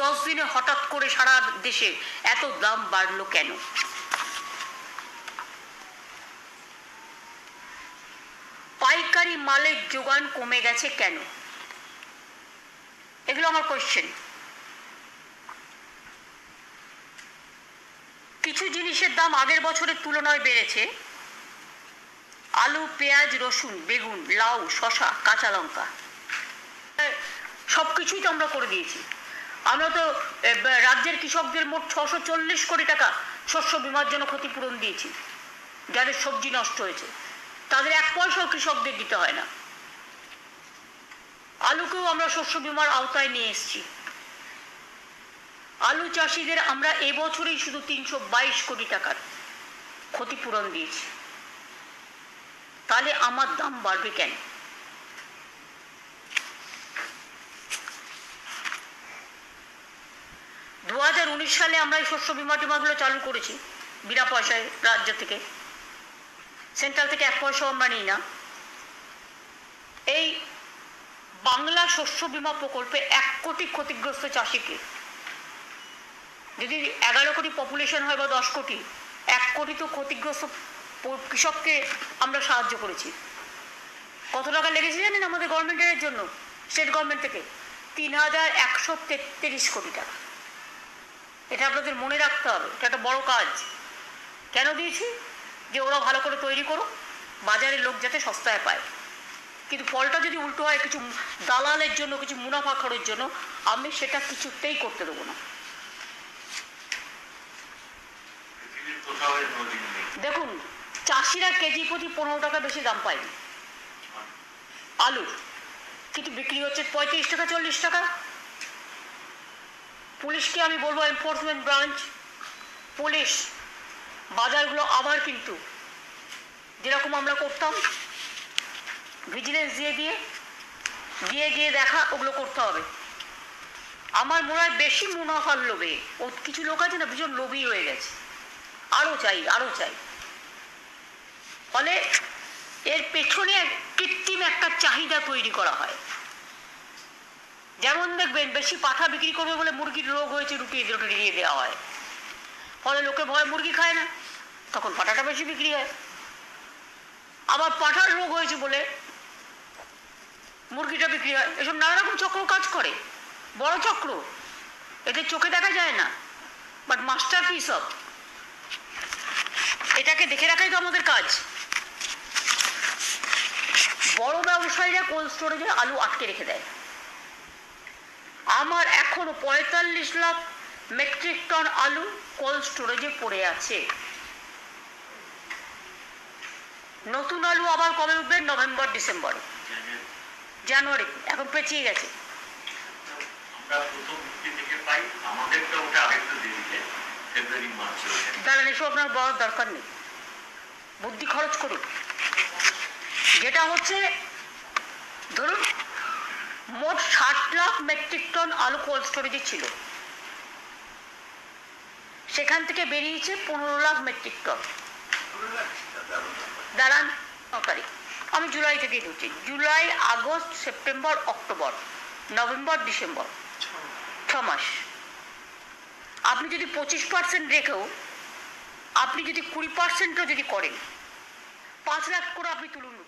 দশ দিনে হঠাৎ করে সারা দেশে এত দাম বাড়লো কেন? পাইকারি মালের যোগান কমে গেছে কেন? এগুলো আমার কোয়েশ্চেন কিছু জিনিসের দাম আগের বছরের তুলনায় বেড়েছে। আলু, পেঁয়াজ, রসুন, বেগুন, লাউ শশা কাঁচা লঙ্কা। সব কিছুই তো আমরা করে দিয়েছি। আমরা তো রাজ্যের কৃষকদের মোট ছশো চল্লিশ কোটি টাকা শস্য বিমার জন্য ক্ষতিপূরণ দিয়েছি। যাদের সবজি নষ্ট হয়েছে। তাদের এক পয়সাও কৃষকদের দিতে হয় না। আলুকেও আমরা শস্য বিমার আওতায় নিয়ে এসেছি। আলু চাষিদের আমরা এবছরেই শুধু তিনশো বাইশ কোটি টাকার ক্ষতিপূরণ দিয়েছি। তাহলে আমার দাম বাড়বে কেন? সালে আমরা এই শস্য বিমা টিমাগুলো চালু করেছি, বিনা পয়সায় রাজ্য থেকে। সেন্ট্রাল থেকে এক পয়সাও আমরা নিই না। এই বাংলা শস্য বিমা প্রকল্পে এক কোটি ক্ষতিগ্রস্ত চাষিকে। যদি এগারো কোটি পপুলেশন হয় বা দশ কোটি, এক কোটি তো ক্ষতিগ্রস্ত কৃষককে আমরা সাহায্য করেছি। কত টাকা লেগেছে জানেন আমাদের গভর্নমেন্টের জন্য? স্টেট গভর্নমেন্ট থেকে তিন হাজার একশো তেত্রিশ কোটি টাকা। এটা আপনাদের মনে রাখতে হবে এটা একটা বড় কাজ। কেন দিয়েছি? যে ওরা ভালো করে তৈরি করো বাজারের লোক যাতে সস্তায় পায়। কিন্তু ফলটা যদি উল্টো হয় কিছু দালালের জন্য কিছু মুনাফা খরের জন্য আমি সেটা কিছুতেই করতে দেবো না। দেখুন চাষিরা কেজি প্রতি পনেরো টাকা বেশি দাম পায়নি আলুর কিন্তু বিক্রি হচ্ছে পঁয়ত্রিশ টাকা চল্লিশ টাকা। পুলিশকে আমি বলব এনফোর্সমেন্ট ব্রাঞ্চ পুলিশ, বাজারগুলো আবার কিন্তু যেরকম আমরা করতাম ভিজিলেন্স দিয়ে দিয়ে গিয়ে গিয়ে দেখা ওগুলো করতে হবে। আমার মনে হয় বেশি মুনাফার লোভে, ও কিছু লোক আছে না ভীষণ লোভী হয়ে গেছে। আরও চাই আরও চাই। ফলে এর পেছনে কৃত্রিম একটা চাহিদা তৈরি করা হয়। যেমন দেখবেন বেশি পাঠা বিক্রি করবে বলে মুরগির রোগ হয়েছে রুটিয়ে রুটিয়ে দেওয়া হয়। ফলে লোকে ভয় মুরগি খায় না। তখন পাঠাটা বেশি বিক্রি হয়। আবার পাঠার রোগ হয়েছে বলে মুরগিটা বিক্রি হয়। এসব নানা রকম চক্র কাজ করে। বড় চক্র। এদের চোখে দেখা যায় না। বাট মাস্টার পিস অফ এটাকে দেখে রাখাই তো আমাদের কাজ। বড় ব্যবসায়ীরা কোল্ড স্টোরেজে আলু আটকে রেখে দেয়। আমার এখনও পঁয়তাল্লিশ লাখ মেট্রিক টন আলু কোল্ড স্টোরেজে পড়ে আছে। নতুন আলু আবার কবে উঠবে? নভেম্বর ডিসেম্বর জানুয়ারি এখন পেঁচিয়ে গেছে। দাঁড়ান এসব আপনার বলার দরকার নেই। বুদ্ধি খরচ করুন। যেটা হচ্ছে ধরুন মোট ষাট লাখ মেট্রিক টন আলু কোল্ড স্টোরেজে ছিল। সেখান থেকে বেরিয়েছে পনেরো লাখ মেট্রিক টন দাঁড়ান আমি জুলাই থেকে ধরছি July, August, September, October, November, December. ছ মাস। আপনি যদি পঁচিশ পার্সেন্ট রেখেও, আপনি যদি কুড়ি পার্সেন্টও যদি করেন, পাঁচ লাখ করে আপনি তুলুন।